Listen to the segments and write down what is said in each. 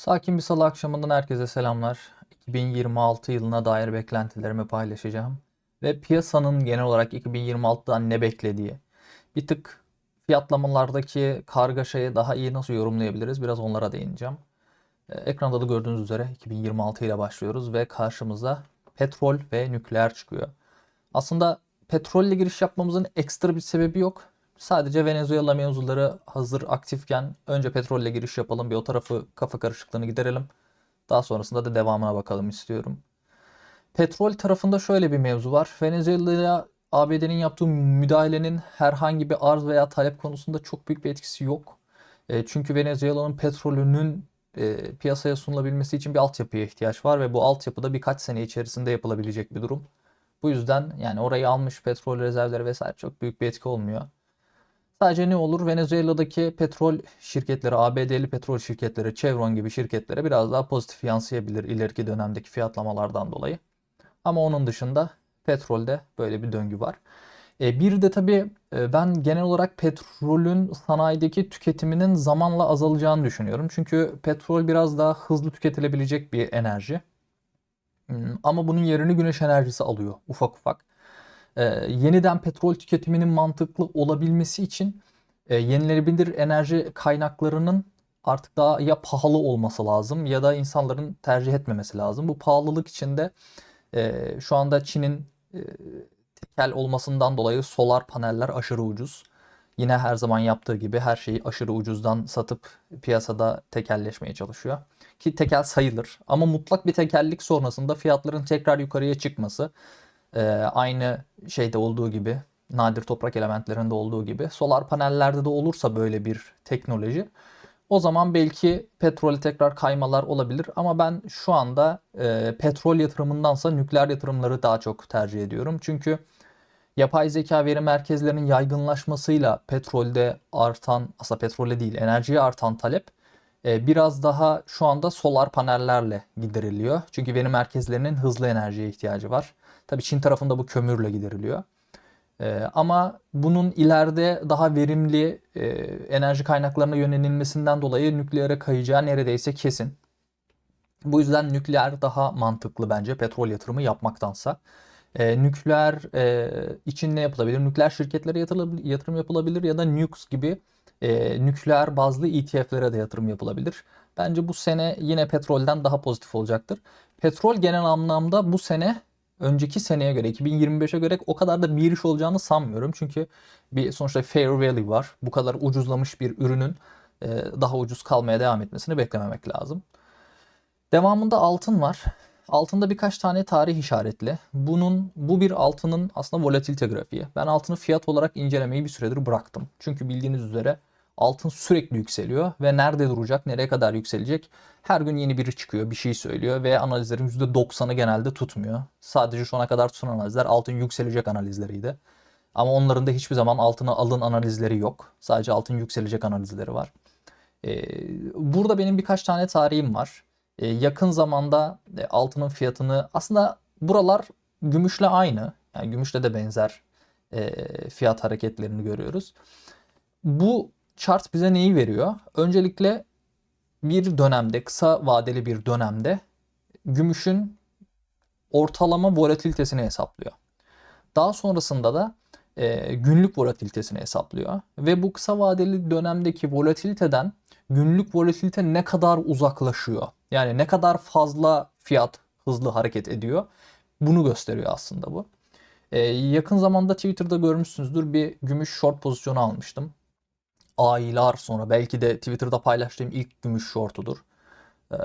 Sakin bir salı akşamından herkese selamlar. 2026 yılına dair beklentilerimi paylaşacağım. Ve piyasanın genel olarak 2026'dan ne beklediği, bir tık fiyatlamalardaki kargaşayı daha iyi nasıl yorumlayabiliriz biraz onlara değineceğim. Ee, Ekranda da gördüğünüz üzere 2026 ile başlıyoruz ve karşımıza petrol ve nükleer çıkıyor. Aslında petrolle giriş yapmamızın ekstra bir sebebi yok. Sadece Venezuela mevzuları hazır aktifken önce petrolle giriş yapalım. Bir o tarafı kafa karışıklığını giderelim. Daha sonrasında da devamına bakalım istiyorum. Petrol tarafında şöyle bir mevzu var. Venezuela'ya ABD'nin yaptığı müdahalenin herhangi bir arz veya talep konusunda çok büyük bir etkisi yok. E, çünkü Venezuela'nın petrolünün e, piyasaya sunulabilmesi için bir altyapıya ihtiyaç var ve bu altyapıda birkaç sene içerisinde yapılabilecek bir durum. Bu yüzden yani orayı almış petrol rezervleri vesaire çok büyük bir etki olmuyor. Sadece ne olur? Venezuela'daki petrol şirketleri, ABD'li petrol şirketleri, Chevron gibi şirketlere biraz daha pozitif yansıyabilir ileriki dönemdeki fiyatlamalardan dolayı. Ama onun dışında petrolde böyle bir döngü var. E, bir de tabii e, ben genel olarak petrolün sanayideki tüketiminin zamanla azalacağını düşünüyorum. Çünkü petrol biraz daha hızlı tüketilebilecek bir enerji. Hmm, Ama bunun yerini güneş enerjisi alıyor ufak ufak. E, yeniden petrol tüketiminin mantıklı olabilmesi için e, yenilenebilir enerji kaynaklarının artık daha ya pahalı olması lazım ya da insanların tercih etmemesi lazım. Bu pahalılık içinde e, şu anda Çin'in e, tekel olmasından dolayı solar paneller aşırı ucuz. Yine her zaman yaptığı gibi her şeyi aşırı ucuzdan satıp piyasada tekelleşmeye çalışıyor. Ki tekel sayılır ama mutlak bir tekellik sonrasında fiyatların tekrar yukarıya çıkması ee, aynı şeyde olduğu gibi nadir toprak elementlerinde olduğu gibi solar panellerde de olursa böyle bir teknoloji o zaman belki petrole tekrar kaymalar olabilir ama ben şu anda e, petrol yatırımındansa nükleer yatırımları daha çok tercih ediyorum. Çünkü yapay zeka veri merkezlerinin yaygınlaşmasıyla petrolde artan aslında petrole değil enerjiye artan talep e, biraz daha şu anda solar panellerle gideriliyor. Çünkü veri merkezlerinin hızlı enerjiye ihtiyacı var. Tabii Çin tarafında bu kömürle gideriliyor. Ee, ama bunun ileride daha verimli e, enerji kaynaklarına yönelilmesinden dolayı nükleere kayacağı neredeyse kesin. Bu yüzden nükleer daha mantıklı bence petrol yatırımı yapmaktansa. Ee, nükleer e, için ne yapılabilir? Nükleer şirketlere yatırım yapılabilir ya da Nukes gibi e, nükleer bazlı ETF'lere de yatırım yapılabilir. Bence bu sene yine petrolden daha pozitif olacaktır. Petrol genel anlamda bu sene önceki seneye göre 2025'e göre o kadar da bir iş olacağını sanmıyorum. Çünkü bir sonuçta fair value var. Bu kadar ucuzlamış bir ürünün e, daha ucuz kalmaya devam etmesini beklememek lazım. Devamında altın var. Altında birkaç tane tarih işaretli. Bunun bu bir altının aslında volatilite grafiği. Ben altını fiyat olarak incelemeyi bir süredir bıraktım. Çünkü bildiğiniz üzere altın sürekli yükseliyor ve nerede duracak, nereye kadar yükselecek? Her gün yeni biri çıkıyor, bir şey söylüyor ve analizlerin %90'ı genelde tutmuyor. Sadece şu ana kadar tutan analizler altın yükselecek analizleriydi. Ama onların da hiçbir zaman altına alın analizleri yok. Sadece altın yükselecek analizleri var. Ee, burada benim birkaç tane tarihim var. Ee, yakın zamanda e, altının fiyatını aslında buralar gümüşle aynı. Yani gümüşle de benzer e, fiyat hareketlerini görüyoruz. Bu chart bize neyi veriyor? Öncelikle bir dönemde, kısa vadeli bir dönemde gümüşün ortalama volatilitesini hesaplıyor. Daha sonrasında da e, günlük volatilitesini hesaplıyor. Ve bu kısa vadeli dönemdeki volatiliteden günlük volatilite ne kadar uzaklaşıyor? Yani ne kadar fazla fiyat hızlı hareket ediyor? Bunu gösteriyor aslında bu. E, yakın zamanda Twitter'da görmüşsünüzdür bir gümüş short pozisyonu almıştım aylar sonra belki de Twitter'da paylaştığım ilk gümüş şortudur. Ee,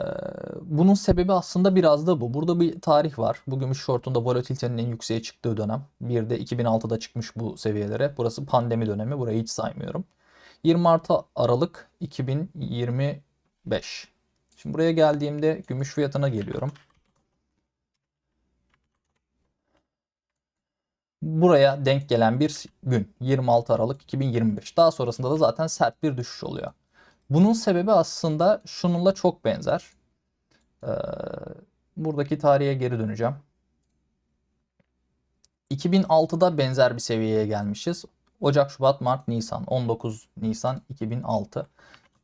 bunun sebebi aslında biraz da bu. Burada bir tarih var. Bu gümüş şortunda volatilitenin en yükseğe çıktığı dönem. Bir de 2006'da çıkmış bu seviyelere. Burası pandemi dönemi. Burayı hiç saymıyorum. 26 Aralık 2025. Şimdi buraya geldiğimde gümüş fiyatına geliyorum. Buraya denk gelen bir gün 26 Aralık 2025. Daha sonrasında da zaten sert bir düşüş oluyor. Bunun sebebi aslında şununla çok benzer. Ee, buradaki tarihe geri döneceğim. 2006'da benzer bir seviyeye gelmişiz. Ocak, Şubat, Mart, Nisan. 19 Nisan 2006.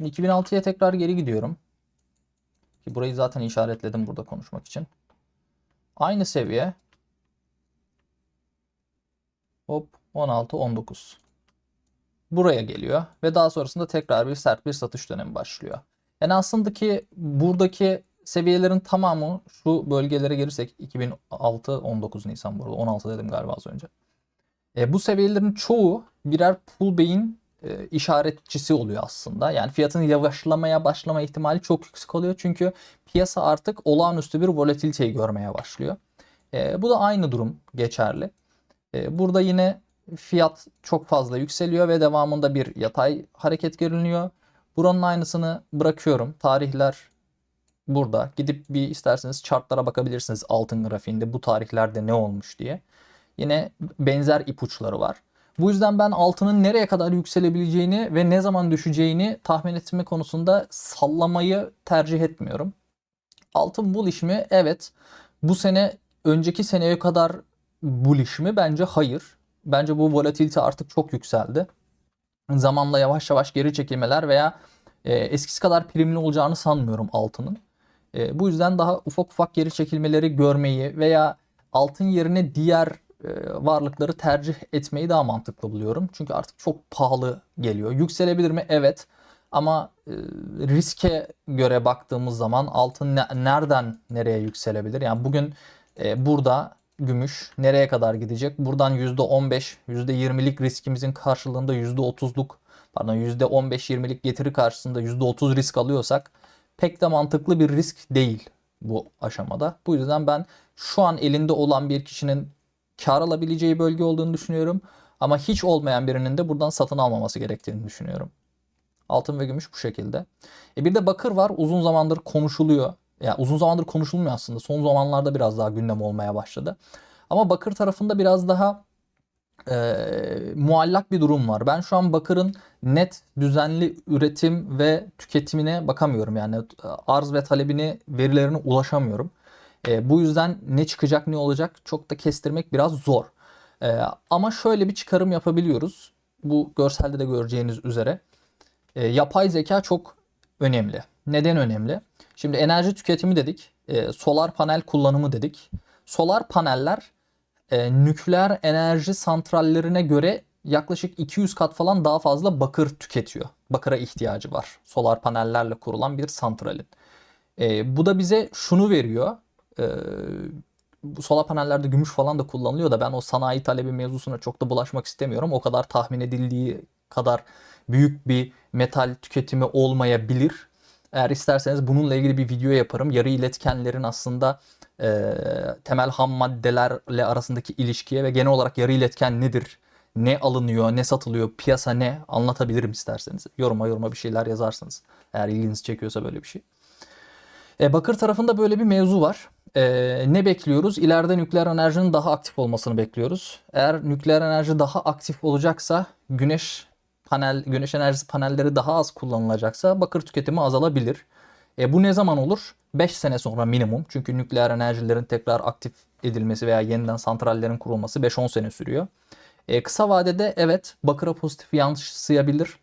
2006'ya tekrar geri gidiyorum. Ki burayı zaten işaretledim burada konuşmak için. Aynı seviye. Hop 16 19. Buraya geliyor ve daha sonrasında tekrar bir sert bir satış dönemi başlıyor. Yani aslında ki buradaki seviyelerin tamamı şu bölgelere gelirsek 2006 19 Nisan burada 16 dedim galiba az önce. E, bu seviyelerin çoğu birer pullback'in e, işaretçisi oluyor aslında. Yani fiyatın yavaşlamaya başlama ihtimali çok yüksek oluyor. Çünkü piyasa artık olağanüstü bir volatiliteyi görmeye başlıyor. E, bu da aynı durum geçerli. E, burada yine fiyat çok fazla yükseliyor ve devamında bir yatay hareket görünüyor. Buranın aynısını bırakıyorum. Tarihler burada. Gidip bir isterseniz chartlara bakabilirsiniz altın grafiğinde bu tarihlerde ne olmuş diye. Yine benzer ipuçları var. Bu yüzden ben altının nereye kadar yükselebileceğini ve ne zaman düşeceğini tahmin etme konusunda sallamayı tercih etmiyorum. Altın bullish mi? Evet. Bu sene önceki seneye kadar bullish mi? Bence hayır. Bence bu volatilite artık çok yükseldi. Zamanla yavaş yavaş geri çekilmeler veya e, eskisi kadar primli olacağını sanmıyorum altının. E, bu yüzden daha ufak ufak geri çekilmeleri görmeyi veya altın yerine diğer e, varlıkları tercih etmeyi daha mantıklı buluyorum. Çünkü artık çok pahalı geliyor. Yükselebilir mi? Evet. Ama e, riske göre baktığımız zaman altın ne, nereden nereye yükselebilir? Yani bugün e, burada gümüş nereye kadar gidecek? Buradan %15, %20'lik riskimizin karşılığında %30'luk pardon %15-20'lik getiri karşısında %30 risk alıyorsak pek de mantıklı bir risk değil bu aşamada. Bu yüzden ben şu an elinde olan bir kişinin kar alabileceği bölge olduğunu düşünüyorum. Ama hiç olmayan birinin de buradan satın almaması gerektiğini düşünüyorum. Altın ve gümüş bu şekilde. E bir de bakır var. Uzun zamandır konuşuluyor. Yani uzun zamandır konuşulmuyor aslında. Son zamanlarda biraz daha gündem olmaya başladı. Ama bakır tarafında biraz daha e, muallak bir durum var. Ben şu an bakırın net düzenli üretim ve tüketimine bakamıyorum. Yani arz ve talebini verilerine ulaşamıyorum. E, bu yüzden ne çıkacak ne olacak çok da kestirmek biraz zor. E, ama şöyle bir çıkarım yapabiliyoruz. Bu görselde de göreceğiniz üzere. E, yapay zeka çok önemli. Neden önemli? Şimdi enerji tüketimi dedik. E, solar panel kullanımı dedik. Solar paneller e, nükleer enerji santrallerine göre yaklaşık 200 kat falan daha fazla bakır tüketiyor. Bakıra ihtiyacı var. Solar panellerle kurulan bir santralin. E, bu da bize şunu veriyor. E, solar panellerde gümüş falan da kullanılıyor da ben o sanayi talebi mevzusuna çok da bulaşmak istemiyorum. O kadar tahmin edildiği kadar büyük bir metal tüketimi olmayabilir. Eğer isterseniz bununla ilgili bir video yaparım. Yarı iletkenlerin aslında e, temel ham maddelerle arasındaki ilişkiye ve genel olarak yarı iletken nedir? Ne alınıyor, ne satılıyor, piyasa ne anlatabilirim isterseniz. Yoruma yoruma bir şeyler yazarsınız. Eğer ilginizi çekiyorsa böyle bir şey. E, bakır tarafında böyle bir mevzu var. E, ne bekliyoruz? İleride nükleer enerjinin daha aktif olmasını bekliyoruz. Eğer nükleer enerji daha aktif olacaksa güneş panel güneş enerjisi panelleri daha az kullanılacaksa bakır tüketimi azalabilir. E, bu ne zaman olur? 5 sene sonra minimum. Çünkü nükleer enerjilerin tekrar aktif edilmesi veya yeniden santrallerin kurulması 5-10 sene sürüyor. E, kısa vadede evet bakıra pozitif yansıyabilir.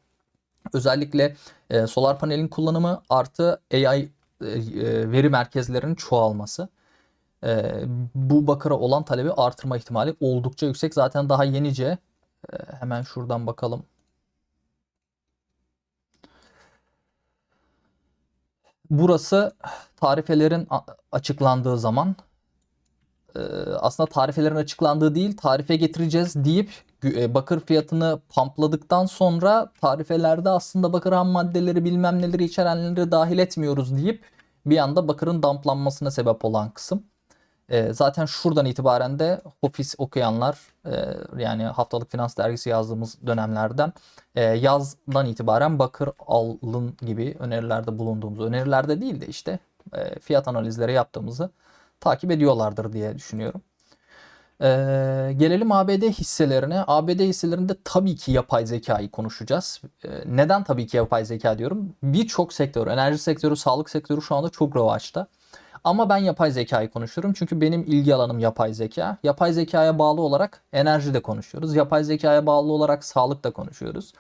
Özellikle e, solar panelin kullanımı artı AI e, e, veri merkezlerinin çoğalması. E, bu bakıra olan talebi artırma ihtimali oldukça yüksek. Zaten daha yenice e, hemen şuradan bakalım. Burası tarifelerin açıklandığı zaman e, aslında tarifelerin açıklandığı değil tarife getireceğiz deyip e, bakır fiyatını pampladıktan sonra tarifelerde aslında bakır ham maddeleri bilmem neleri içerenleri dahil etmiyoruz deyip bir anda bakırın damplanmasına sebep olan kısım. E, zaten şuradan itibaren de ofis okuyanlar e, yani haftalık finans dergisi yazdığımız dönemlerden e, yazdan itibaren bakır alın gibi önerilerde bulunduğumuz önerilerde değil de işte e, fiyat analizleri yaptığımızı takip ediyorlardır diye düşünüyorum. Ee, gelelim ABD hisselerine. ABD hisselerinde tabii ki yapay zekayı konuşacağız. Ee, neden tabii ki yapay zeka diyorum? Birçok sektör, enerji sektörü, sağlık sektörü şu anda çok revaçta. Ama ben yapay zekayı konuşuyorum çünkü benim ilgi alanım yapay zeka. Yapay zekaya bağlı olarak enerji de konuşuyoruz. Yapay zekaya bağlı olarak sağlık da konuşuyoruz.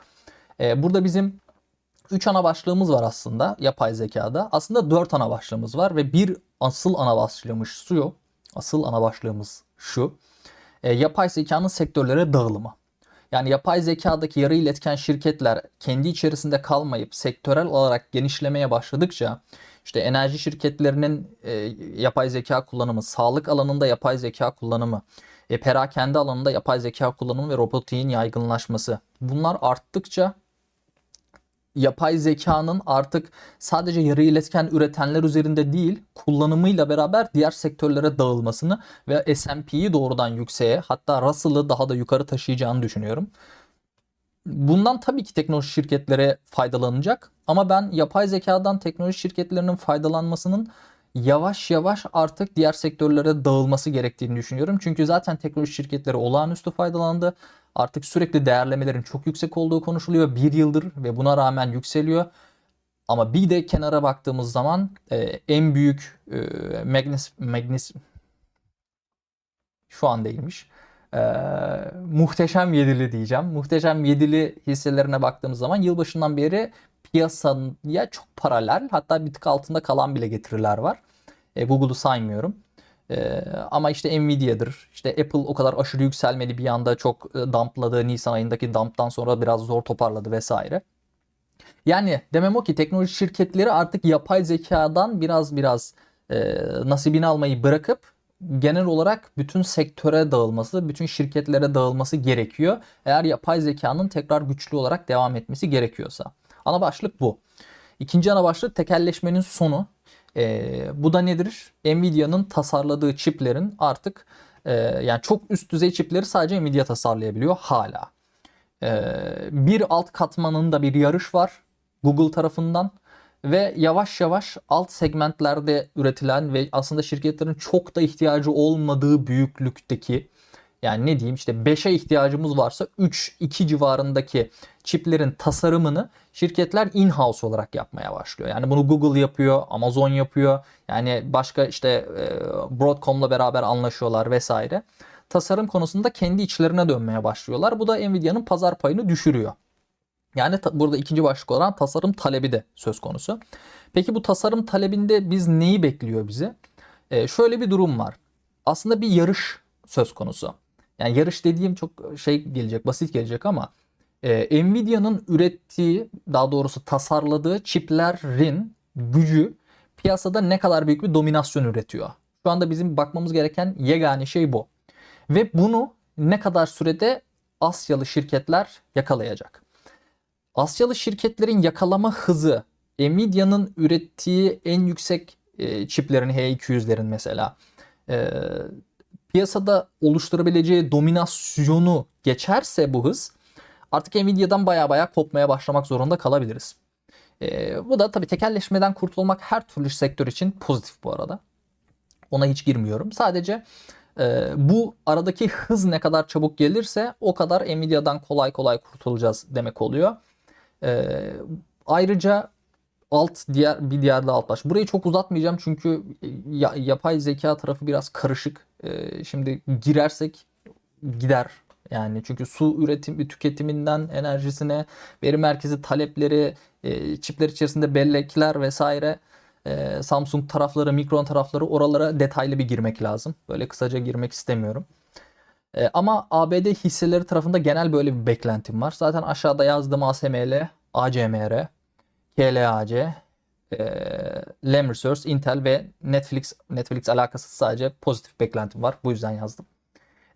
Ee, burada bizim Üç ana başlığımız var aslında yapay zekada. Aslında dört ana başlığımız var ve bir asıl ana başlığımız şu. Asıl ana başlığımız şu. E, yapay zekanın sektörlere dağılımı. Yani yapay zekadaki yarı iletken şirketler kendi içerisinde kalmayıp sektörel olarak genişlemeye başladıkça işte enerji şirketlerinin e, yapay zeka kullanımı, sağlık alanında yapay zeka kullanımı, e, perakende alanında yapay zeka kullanımı ve robotiğin yaygınlaşması. Bunlar arttıkça yapay zekanın artık sadece yarı iletken üretenler üzerinde değil, kullanımıyla beraber diğer sektörlere dağılmasını ve S&P'yi doğrudan yükseğe hatta Russell'ı daha da yukarı taşıyacağını düşünüyorum. Bundan tabii ki teknoloji şirketlere faydalanacak ama ben yapay zekadan teknoloji şirketlerinin faydalanmasının yavaş yavaş artık diğer sektörlere dağılması gerektiğini düşünüyorum. Çünkü zaten teknoloji şirketleri olağanüstü faydalandı. Artık sürekli değerlemelerin çok yüksek olduğu konuşuluyor. Bir yıldır ve buna rağmen yükseliyor. Ama bir de kenara baktığımız zaman e, en büyük e, Magnus, Magnus şu an değilmiş. E, muhteşem yedili diyeceğim. Muhteşem yedili hisselerine baktığımız zaman yılbaşından beri piyasaya çok paralel hatta bir tık altında kalan bile getiriler var. E, Google'u saymıyorum. Ee, ama işte Nvidia'dır. İşte Apple o kadar aşırı yükselmedi bir anda çok e, dumpladı. Nisan ayındaki dumptan sonra biraz zor toparladı vesaire. Yani demem o ki teknoloji şirketleri artık yapay zekadan biraz biraz e, nasibini almayı bırakıp genel olarak bütün sektöre dağılması, bütün şirketlere dağılması gerekiyor. Eğer yapay zekanın tekrar güçlü olarak devam etmesi gerekiyorsa. Ana başlık bu. İkinci ana başlık tekelleşmenin sonu. E, bu da nedir? Nvidia'nın tasarladığı çiplerin artık e, yani çok üst düzey çipleri sadece Nvidia tasarlayabiliyor hala. E, bir alt katmanında bir yarış var Google tarafından ve yavaş yavaş alt segmentlerde üretilen ve aslında şirketlerin çok da ihtiyacı olmadığı büyüklükteki yani ne diyeyim işte 5'e ihtiyacımız varsa 3 2 civarındaki çiplerin tasarımını şirketler in-house olarak yapmaya başlıyor. Yani bunu Google yapıyor, Amazon yapıyor. Yani başka işte e, Broadcom'la beraber anlaşıyorlar vesaire. Tasarım konusunda kendi içlerine dönmeye başlıyorlar. Bu da Nvidia'nın pazar payını düşürüyor. Yani burada ikinci başlık olan tasarım talebi de söz konusu. Peki bu tasarım talebinde biz neyi bekliyor bizi? Ee, şöyle bir durum var. Aslında bir yarış söz konusu. Yani yarış dediğim çok şey gelecek, basit gelecek ama e, Nvidia'nın ürettiği, daha doğrusu tasarladığı çiplerin gücü piyasada ne kadar büyük bir dominasyon üretiyor. Şu anda bizim bakmamız gereken yegane şey bu. Ve bunu ne kadar sürede Asyalı şirketler yakalayacak. Asyalı şirketlerin yakalama hızı Nvidia'nın ürettiği en yüksek e, çiplerin H200'lerin mesela e, piyasada oluşturabileceği dominasyonu geçerse bu hız artık Nvidia'dan baya baya kopmaya başlamak zorunda kalabiliriz. E, bu da tabii tekelleşmeden kurtulmak her türlü sektör için pozitif bu arada. Ona hiç girmiyorum. Sadece e, bu aradaki hız ne kadar çabuk gelirse o kadar Nvidia'dan kolay kolay kurtulacağız demek oluyor. E, ayrıca alt diğer bir diğer de alt baş. Burayı çok uzatmayacağım çünkü ya, yapay zeka tarafı biraz karışık. E, şimdi girersek gider yani çünkü su üretim tüketiminden enerjisine, veri merkezi talepleri, e, çipler içerisinde bellekler vesaire, e, Samsung tarafları, Mikron tarafları oralara detaylı bir girmek lazım. Böyle kısaca girmek istemiyorum. E, ama ABD hisseleri tarafında genel böyle bir beklentim var. Zaten aşağıda yazdığım ASML, ACMR, KLAC, e, Lam Research, Intel ve Netflix Netflix alakası sadece pozitif beklentim var. Bu yüzden yazdım.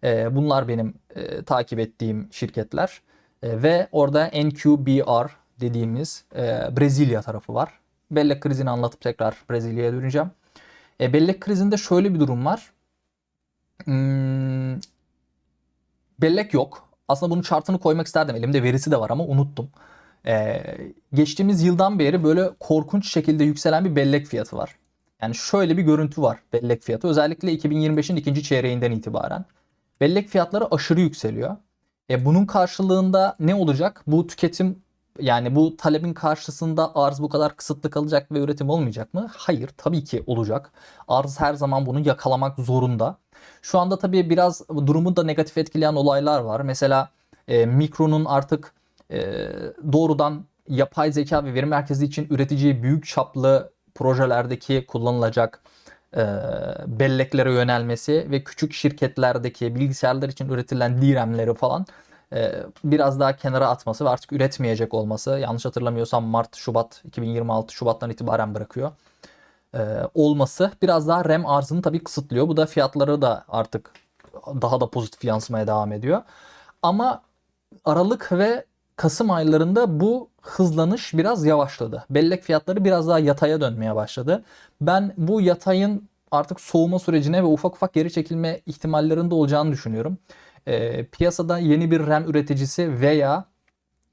E, bunlar benim e, takip ettiğim şirketler. E, ve orada NQBR dediğimiz e, Brezilya tarafı var. Bellek krizini anlatıp tekrar Brezilya'ya döneceğim. E, bellek krizinde şöyle bir durum var. Hmm, bellek yok. Aslında bunun chartını koymak isterdim. Elimde verisi de var ama unuttum. Ee, geçtiğimiz yıldan beri böyle korkunç şekilde yükselen bir bellek fiyatı var. Yani şöyle bir görüntü var bellek fiyatı. Özellikle 2025'in ikinci çeyreğinden itibaren. Bellek fiyatları aşırı yükseliyor. E, bunun karşılığında ne olacak? Bu tüketim yani bu talebin karşısında arz bu kadar kısıtlı kalacak ve üretim olmayacak mı? Hayır tabii ki olacak. Arz her zaman bunu yakalamak zorunda. Şu anda tabii biraz durumu da negatif etkileyen olaylar var. Mesela e, Mikro'nun artık e, doğrudan yapay zeka ve veri merkezi için üreteceği büyük çaplı projelerdeki kullanılacak e, belleklere yönelmesi ve küçük şirketlerdeki bilgisayarlar için üretilen DRAM'leri falan e, biraz daha kenara atması ve artık üretmeyecek olması. Yanlış hatırlamıyorsam Mart, Şubat 2026 Şubat'tan itibaren bırakıyor. E, olması biraz daha RAM arzını tabii kısıtlıyor. Bu da fiyatları da artık daha da pozitif yansımaya devam ediyor. Ama Aralık ve Kasım aylarında bu hızlanış biraz yavaşladı. Bellek fiyatları biraz daha yataya dönmeye başladı. Ben bu yatayın artık soğuma sürecine ve ufak ufak geri çekilme ihtimallerinde olacağını düşünüyorum. E, piyasada yeni bir RAM üreticisi veya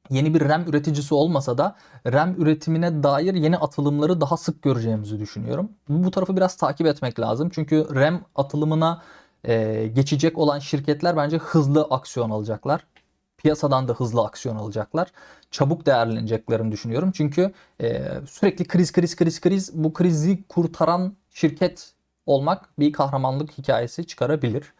yeni bir RAM üreticisi olmasa da RAM üretimine dair yeni atılımları daha sık göreceğimizi düşünüyorum. Bu tarafı biraz takip etmek lazım. Çünkü RAM atılımına e, geçecek olan şirketler bence hızlı aksiyon alacaklar. Piyasadan da hızlı aksiyon alacaklar. Çabuk değerleneceklerini düşünüyorum. Çünkü e, sürekli kriz kriz kriz kriz bu krizi kurtaran şirket olmak bir kahramanlık hikayesi çıkarabilir.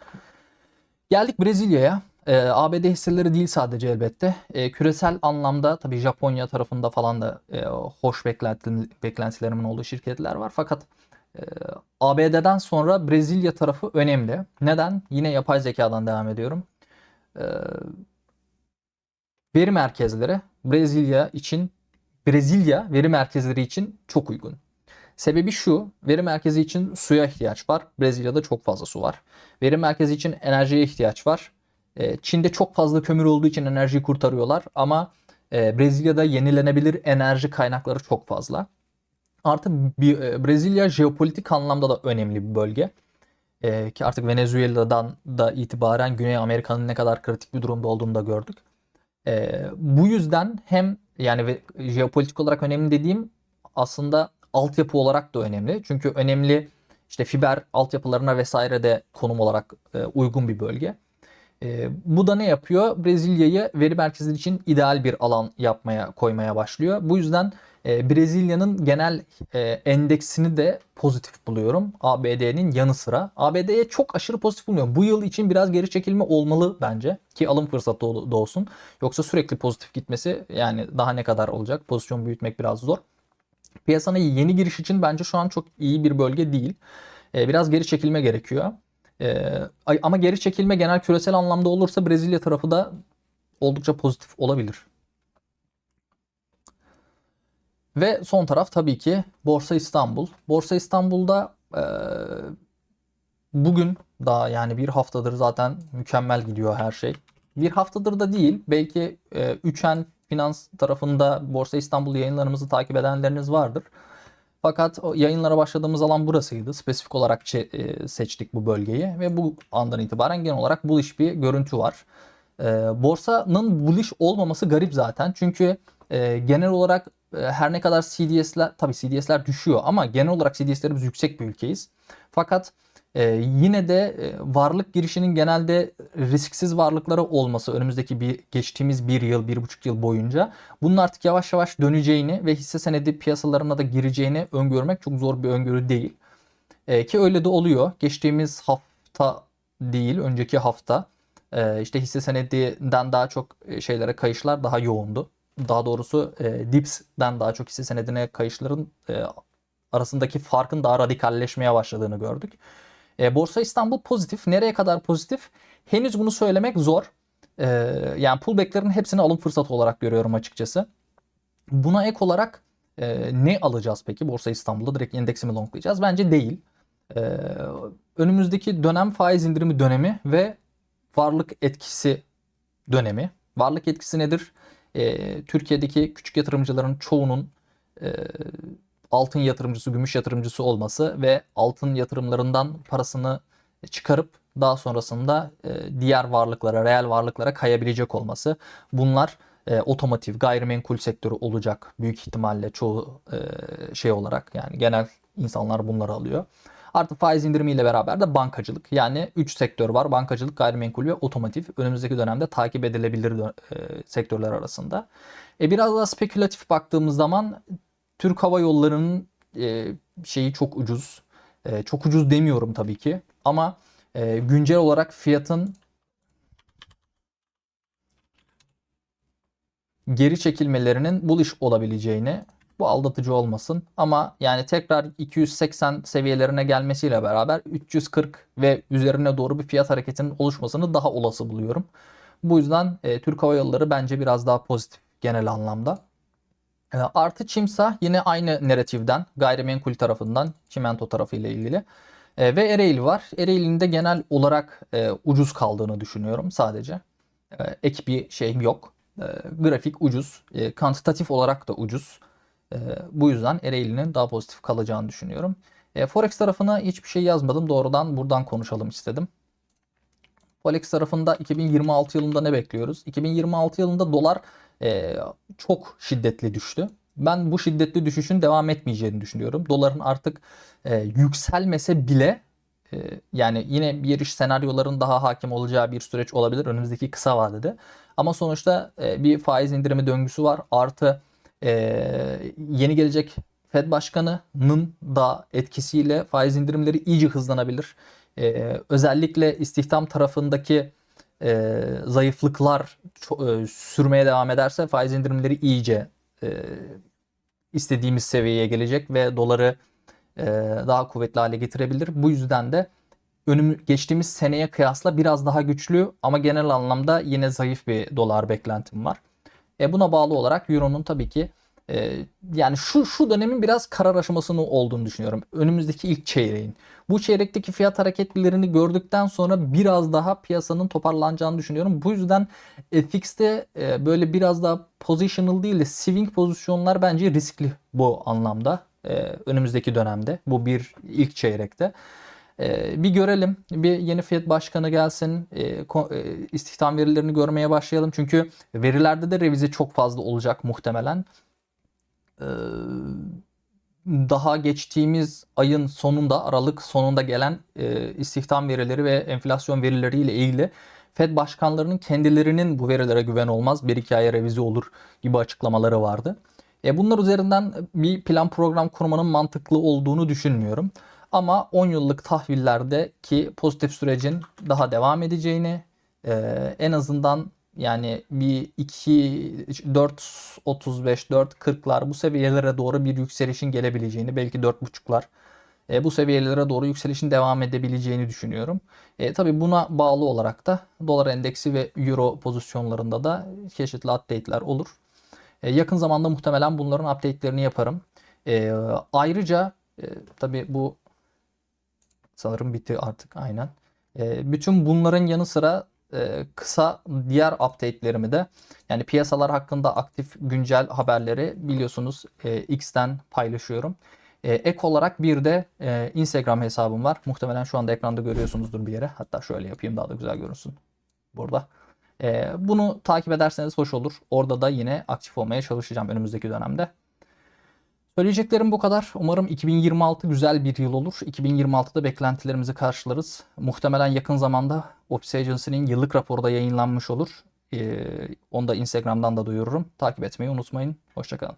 Geldik Brezilya'ya. E, ABD hisseleri değil sadece elbette. E, küresel anlamda tabii Japonya tarafında falan da e, hoş beklenti, beklentilerimin olduğu şirketler var. Fakat e, ABD'den sonra Brezilya tarafı önemli. Neden? Yine yapay zekadan devam ediyorum. E, veri merkezleri Brezilya için Brezilya veri merkezleri için çok uygun. Sebebi şu, veri merkezi için suya ihtiyaç var. Brezilya'da çok fazla su var. Veri merkezi için enerjiye ihtiyaç var. E, Çin'de çok fazla kömür olduğu için enerjiyi kurtarıyorlar ama e, Brezilya'da yenilenebilir enerji kaynakları çok fazla. Artı bir, e, Brezilya jeopolitik anlamda da önemli bir bölge. E, ki artık Venezuela'dan da itibaren Güney Amerika'nın ne kadar kritik bir durumda olduğunu da gördük. Bu yüzden hem yani jeopolitik olarak önemli dediğim aslında altyapı olarak da önemli. Çünkü önemli işte fiber altyapılarına vesaire de konum olarak uygun bir bölge. E, bu da ne yapıyor? Brezilya'yı veri merkezleri için ideal bir alan yapmaya koymaya başlıyor. Bu yüzden e, Brezilya'nın genel e, endeksini de pozitif buluyorum. ABD'nin yanı sıra. ABD'ye çok aşırı pozitif bulmuyorum. Bu yıl için biraz geri çekilme olmalı bence. Ki alım fırsatı da olsun. Yoksa sürekli pozitif gitmesi yani daha ne kadar olacak? Pozisyon büyütmek biraz zor. Piyasanın yeni giriş için bence şu an çok iyi bir bölge değil. E, biraz geri çekilme gerekiyor. E, ama geri çekilme genel küresel anlamda olursa Brezilya tarafı da oldukça pozitif olabilir. Ve son taraf tabii ki Borsa İstanbul. Borsa İstanbul'da e, bugün daha yani bir haftadır zaten mükemmel gidiyor her şey. Bir haftadır da değil. Belki e, Üçen Finans tarafında Borsa İstanbul yayınlarımızı takip edenleriniz vardır. Fakat o yayınlara başladığımız alan burasıydı. Spesifik olarak e, seçtik bu bölgeyi ve bu andan itibaren genel olarak bullish bir görüntü var. E, borsanın bullish olmaması garip zaten. Çünkü e, genel olarak her ne kadar CDS'ler tabii CDS'ler düşüyor ama genel olarak CDS'lerimiz yüksek bir ülkeyiz. Fakat ee, yine de e, varlık girişinin genelde risksiz varlıkları olması önümüzdeki bir geçtiğimiz bir yıl, bir buçuk yıl boyunca bunun artık yavaş yavaş döneceğini ve hisse senedi piyasalarına da gireceğini öngörmek çok zor bir öngörü değil. Ee, ki öyle de oluyor. Geçtiğimiz hafta değil, önceki hafta e, işte hisse senedinden daha çok e, şeylere kayışlar daha yoğundu. Daha doğrusu e, DIPS'den daha çok hisse senedine kayışların e, arasındaki farkın daha radikalleşmeye başladığını gördük. E, Borsa İstanbul pozitif. Nereye kadar pozitif? Henüz bunu söylemek zor. E, yani pullback'lerin hepsini alım fırsatı olarak görüyorum açıkçası. Buna ek olarak e, ne alacağız peki? Borsa İstanbul'da direkt endeksi mi longlayacağız? Bence değil. E, önümüzdeki dönem faiz indirimi dönemi ve varlık etkisi dönemi. Varlık etkisi nedir? E, Türkiye'deki küçük yatırımcıların çoğunun e, altın yatırımcısı, gümüş yatırımcısı olması ve altın yatırımlarından parasını çıkarıp daha sonrasında e, diğer varlıklara, reel varlıklara kayabilecek olması. Bunlar e, otomotiv, gayrimenkul sektörü olacak büyük ihtimalle çoğu e, şey olarak yani genel insanlar bunları alıyor. Artı faiz indirimiyle beraber de bankacılık. Yani 3 sektör var. Bankacılık, gayrimenkul ve otomotiv. Önümüzdeki dönemde takip edilebilir e, sektörler arasında. E biraz daha spekülatif baktığımız zaman Türk Hava Yolları'nın e, şeyi çok ucuz. E, çok ucuz demiyorum tabii ki. Ama e, güncel olarak fiyatın geri çekilmelerinin bullish olabileceğini bu aldatıcı olmasın ama yani tekrar 280 seviyelerine gelmesiyle beraber 340 ve üzerine doğru bir fiyat hareketinin oluşmasını daha olası buluyorum. Bu yüzden e, Türk Hava Yolları bence biraz daha pozitif genel anlamda. E, artı Çimsa yine aynı narratifden gayrimenkul tarafından çimento tarafı ile ilgili. E, ve Ereğli var. Ereğli'nin de genel olarak e, ucuz kaldığını düşünüyorum sadece. E, ek bir şey yok. E, grafik ucuz. E, kantitatif olarak da ucuz. E, bu yüzden Ereğli'nin daha pozitif kalacağını düşünüyorum. E, Forex tarafına hiçbir şey yazmadım. Doğrudan buradan konuşalım istedim. Forex tarafında 2026 yılında ne bekliyoruz? 2026 yılında dolar e, çok şiddetli düştü. Ben bu şiddetli düşüşün devam etmeyeceğini düşünüyorum. Doların artık e, yükselmese bile e, yani yine bir iş senaryoların daha hakim olacağı bir süreç olabilir önümüzdeki kısa vadede. Ama sonuçta e, bir faiz indirimi döngüsü var. Artı e, yeni gelecek Fed Başkanı'nın da etkisiyle faiz indirimleri iyice hızlanabilir. Özellikle istihdam tarafındaki zayıflıklar sürmeye devam ederse faiz indirimleri iyice istediğimiz seviyeye gelecek ve doları e, daha kuvvetli hale getirebilir. Bu yüzden de önüm geçtiğimiz seneye kıyasla biraz daha güçlü ama genel anlamda yine zayıf bir dolar beklentim var. E, buna bağlı olarak Euro'nun tabii ki e, yani şu şu dönemin biraz karar aşamasını olduğunu düşünüyorum. Önümüzdeki ilk çeyreğin. Bu çeyrekteki fiyat hareketlerini gördükten sonra biraz daha piyasanın toparlanacağını düşünüyorum. Bu yüzden FX'te e, böyle biraz daha positional değil de swing pozisyonlar bence riskli bu anlamda. E, önümüzdeki dönemde bu bir ilk çeyrekte. E, bir görelim. Bir yeni Fed başkanı gelsin. İstihdam verilerini görmeye başlayalım. Çünkü verilerde de revize çok fazla olacak muhtemelen. E, daha geçtiğimiz ayın sonunda Aralık sonunda gelen e, istihdam verileri ve enflasyon verileriyle ilgili Fed başkanlarının kendilerinin bu verilere güven olmaz bir iki aya revize olur gibi açıklamaları vardı. E, bunlar üzerinden bir plan program kurmanın mantıklı olduğunu düşünmüyorum. Ama 10 yıllık tahvillerdeki pozitif sürecin daha devam edeceğini e, en azından yani bir 2 4 35 4 40'lar bu seviyelere doğru bir yükselişin gelebileceğini belki 4.5'lar e, bu seviyelere doğru yükselişin devam edebileceğini düşünüyorum. E, tabii buna bağlı olarak da dolar endeksi ve euro pozisyonlarında da çeşitli update'ler olur. E, yakın zamanda muhtemelen bunların update'lerini yaparım. E, ayrıca e, tabii bu sanırım bitti artık aynen. E, bütün bunların yanı sıra e, kısa diğer update'lerimi de yani piyasalar hakkında aktif güncel haberleri biliyorsunuz e, X'ten paylaşıyorum. E, ek olarak bir de e, Instagram hesabım var. Muhtemelen şu anda ekranda görüyorsunuzdur bir yere. Hatta şöyle yapayım daha da güzel görünsün. Burada. E, bunu takip ederseniz hoş olur. Orada da yine aktif olmaya çalışacağım önümüzdeki dönemde. Söyleyeceklerim bu kadar. Umarım 2026 güzel bir yıl olur. 2026'da beklentilerimizi karşılarız. Muhtemelen yakın zamanda Office Agency'nin yıllık raporu da yayınlanmış olur. Ee, onu da Instagram'dan da duyururum. Takip etmeyi unutmayın. Hoşçakalın.